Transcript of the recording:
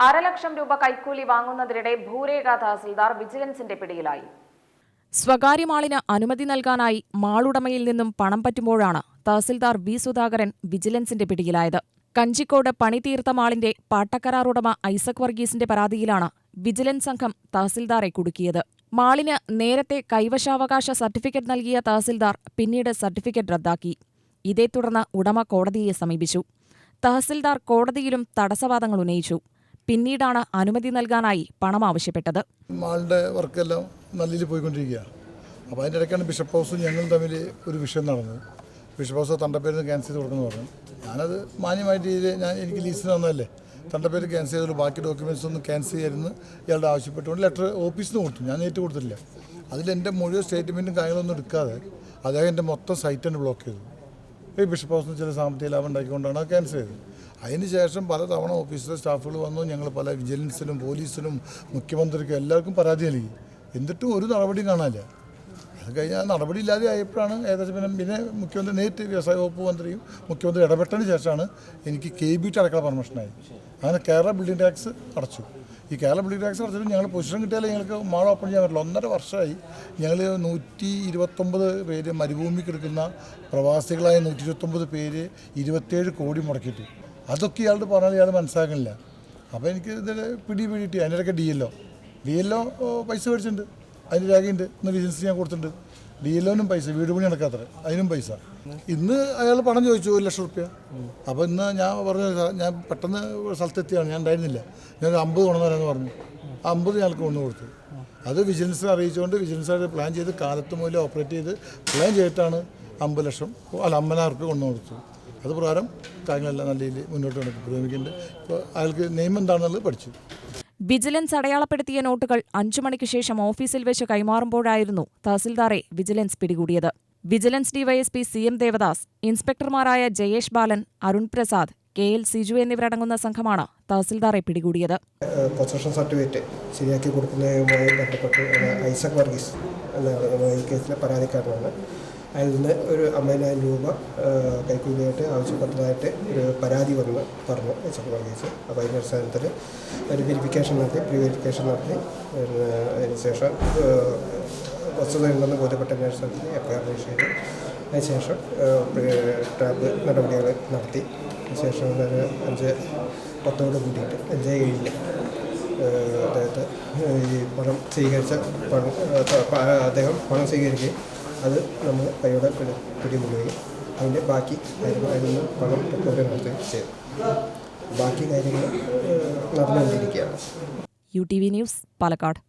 അരലക്ഷം രൂപ കൈക്കൂലി വാങ്ങുന്നതിനിടെ ഭൂരേഖ തഹസിൽദാർ വിജിലൻസിന്റെ പിടിയിലായി. സ്വകാര്യ മാളിന് അനുമതി നൽകാനായി മാളുടമയിൽ നിന്നും പണം പറ്റുമ്പോഴാണ് തഹസിൽദാർ വി സുധാകരൻ വിജിലൻസിന്റെ പിടിയിലായത്. കഞ്ചിക്കോട് പണിതീർത്ത മാളിന്റെ പാട്ടക്കരാറുടമ ഐസക് വർഗീസിന്റെ പരാതിയിലാണ് വിജിലൻസ് സംഘം തഹസിൽദാറെ കുടുക്കിയത്. മാളിന് നേരത്തെ കൈവശാവകാശ സർട്ടിഫിക്കറ്റ് നൽകിയ തഹസിൽദാർ പിന്നീട് സർട്ടിഫിക്കറ്റ് റദ്ദാക്കി. ഇതേ തുടർന്ന് ഉടമ കോടതിയെ സമീപിച്ചു. തഹസിൽദാർ കോടതിയിലും തടസ്സവാദങ്ങൾ ഉന്നയിച്ചു. പിന്നീടാണ് അനുമതി നൽകാനായി പണം ആവശ്യപ്പെട്ടത്. മാളിന്റെ വർക്കെല്ലാം നല്ല രീതിയിൽ പോയിക്കൊണ്ടിരിക്കുകയാണ്. അപ്പോൾ അതിന്റെ ഇടയ്ക്കാണ് ബിഷപ്പ് ഹൗസും ഞങ്ങളും തമ്മിൽ ഒരു വിഷയം നടന്നത്. ബിഷപ്പ് ഹൗസ് തണ്ടപ്പേരിൽ നിന്ന് ക്യാൻസൽ ചെയ്ത് കൊടുക്കുന്നു പറഞ്ഞു. ഞാനത് മാന്യമായ രീതിയിൽ ഞാൻ എനിക്ക് ലീസിന് തന്നതല്ലേ. തണ്ടപ്പേര് ക്യാൻസൽ ചെയ്തുള്ളൂ ബാക്കി ഡോക്യുമെന്റ്സ് ഒന്നും ക്യാൻസൽ ചെയ്യരുന്ന് ഇയാളുടെ ആവശ്യപ്പെട്ടുകൊണ്ട് ലെറ്റർ ഓഫീസിൽ നിന്ന് കൊടുത്തു. ഞാൻ നേരിട്ട് കൊടുത്തിട്ടില്ല. അതിൽ എന്റെ മുഴുവൻ സ്റ്റേറ്റ്മെന്റും കാര്യങ്ങളൊന്നും എടുക്കാതെ അദ്ദേഹം എന്റെ മൊത്തം സൈറ്റ് തന്നെ ബ്ലോക്ക് ചെയ്തു. ഈ ബിഷപ്പ് ഹൗസിൽ ചില സാമ്പത്തിക ലാഭം ഉണ്ടാക്കിക്കൊണ്ടാണ് ക്യാൻസൽ ചെയ്തത്. അതിന് ശേഷം പലതവണ ഓഫീസിലെ സ്റ്റാഫുകൾ വന്നു ഞങ്ങൾ പല വിജിലൻസിലും പോലീസിലും മുഖ്യമന്ത്രിക്കും എല്ലാവർക്കും പരാതി നൽകി. എന്നിട്ടും ഒരു നടപടിയും കാണാനില്ല. അത് കഴിഞ്ഞാൽ നടപടി ഇല്ലാതെ ആയപ്പോഴാണ് ഏകദേശം പിന്നെ പിന്നെ മുഖ്യമന്ത്രി നേരിട്ട് വ്യവസായ വകുപ്പ് മന്ത്രിയും മുഖ്യമന്ത്രി ഇടപെട്ടതിന് ശേഷമാണ് എനിക്ക് കെ ബി ടി അടക്കാൻ പെർമിഷനായി. അങ്ങനെ കേരള ബിൽഡിംഗ് ടാക്സ് അടച്ചു. ഈ കേരള ബിൽഡിംഗ് ടാക്സ് അടച്ചിട്ട് ഞങ്ങൾ പൊസിഷൻ കിട്ടിയാലേ ഞങ്ങൾക്ക് മാൾ ഓപ്പൺ ചെയ്യാൻ പറ്റില്ല ഒന്നര വർഷമായി ഞങ്ങൾ നൂറ്റി ഇരുപത്തൊമ്പത് പേര് മരുഭൂമി കിടക്കുന്ന പ്രവാസികളായ നൂറ്റി ഇരുപത്തൊമ്പത് പേര് ഇരുപത്തേഴ് കോടി മുടക്കിയിട്ട്. അതൊക്കെ ഇയാളോട് പറഞ്ഞാൽ ഇയാൾ മനസ്സിലാക്കണില്ല അപ്പോൾ എനിക്ക് ഇതിൽ പിടി പിടിയിട്ട് അതിനിടയ്ക്ക് ഡി എല്ലോ ഡി എല്ലോ പൈസ മേടിച്ചിട്ടുണ്ട്. അതിന് രേഖയുണ്ട്. ഇന്ന് ലിസൻസ് ഞാൻ കൊടുത്തിട്ടുണ്ട്. ഡി എല്ലോനും പൈസ. വീട് പണി നടക്കാത്ര അതിനും പൈസ. ഇന്ന് അയാൾ പണം ചോദിച്ചു ഒരു ലക്ഷം റുപ്യ. അപ്പോൾ ഇന്ന് ഞാൻ പറഞ്ഞു ഞാൻ പെട്ടെന്ന് സ്ഥലത്തെത്തിയാണ്. ഞാൻ ഉണ്ടായിരുന്നില്ല. ഞാൻ ഒരു അമ്പത് കൊണ്ടുവരാമെന്ന് പറഞ്ഞു. ആ അമ്പത് ഞങ്ങൾക്ക് കൊണ്ടു കൊടുത്തു. അത് വിജിലൻസ് അറിയിച്ചുകൊണ്ട് വിജിലൻസ് അത് പ്ലാൻ ചെയ്ത് കാലത്ത് മൂലം ഓപ്പറേറ്റ് ചെയ്ത് പ്ലാൻ ചെയ്തിട്ടാണ് അമ്പത് ലക്ഷം അല്ല അമ്പതിനായിരം റുപ്യ കൊണ്ടു കൊടുത്തു. അത് പ്രകാരം കാര്യങ്ങളെല്ലാം നല്ല രീതിയിൽ മുന്നോട്ട് കൊണ്ട് പുരോഗമിക്കുന്നുണ്ട് ഇപ്പോൾ അയാൾക്ക് നിയമം എന്താണെന്നുള്ളത് പഠിച്ചു. വിജിലൻസ് അടയാളപ്പെടുത്തിയ നോട്ടുകൾ അഞ്ചു മണിക്ക് ശേഷം ഓഫീസിൽ വെച്ച് കൈമാറുമ്പോഴായിരുന്നു തഹസിൽദാറെ വിജിലൻസ് പിടികൂടിയത്. Vigilance DYSP C M Devadas ഇൻസ്പെക്ടർമാരായ Jayesh Balan Arun Prasad K L Siju എന്നിവരടങ്ങുന്ന സംഘമാണ് തഹസിൽദാറെ പിടികൂടിയത്. പൊസഷൻ സർട്ടിഫിക്കറ്റ് ശരിയാക്കി കൊടുക്കുന്നതുമായി ബന്ധപ്പെട്ട് ഐസക് വർഗീസ് എന്ന ഈ കേസിലെ പരാതിക്കാരനാണ്. അതിൽ നിന്ന് ഒരു അമ്പതിനായിരം രൂപ കൈക്കൂലിയായിട്ട് ആവശ്യപ്പെട്ടതായിട്ട് ഒരു പരാതി വന്ന് പറഞ്ഞു ഐസക് വർഗീസ് അപ്പോൾ അതിന്റെ അടിസ്ഥാനത്തിൽ ഒരു വെരിഫിക്കേഷൻ നടത്തി പ്രീ വെരിഫിക്കേഷൻ നടത്തി അതിനുശേഷം വസ്തുതയുണ്ടെന്ന് ബോധ്യപ്പെട്ടതിന് അടിസ്ഥാനത്തിൽ എഫ് ഐ ആർ രജിസ്റ്റർ ചെയ്തു. അതിനുശേഷം ട്രാപ്പ് നടപടികൾ നടത്തി. അതിനുശേഷം ഒരു അഞ്ച് പത്തോട് കൂട്ടിയിട്ട് അഞ്ച് ഏഴിൽ അദ്ദേഹത്തെ ഈ പണം സ്വീകരിച്ച പണം അദ്ദേഹം പണം സ്വീകരിക്കുകയും അത് നമ്മൾ കൈയോടെ പിടി പിടികൂടുകയും അതിന്റെ ബാക്കി കാര്യങ്ങൾ അതിൽ നിന്ന് പണം റിക്കവറി നടത്തുകയും ചെയ്തു ബാക്കി കാര്യങ്ങൾ നടന്നുകൊണ്ടിരിക്കുകയാണ്. U T V news Palakkad.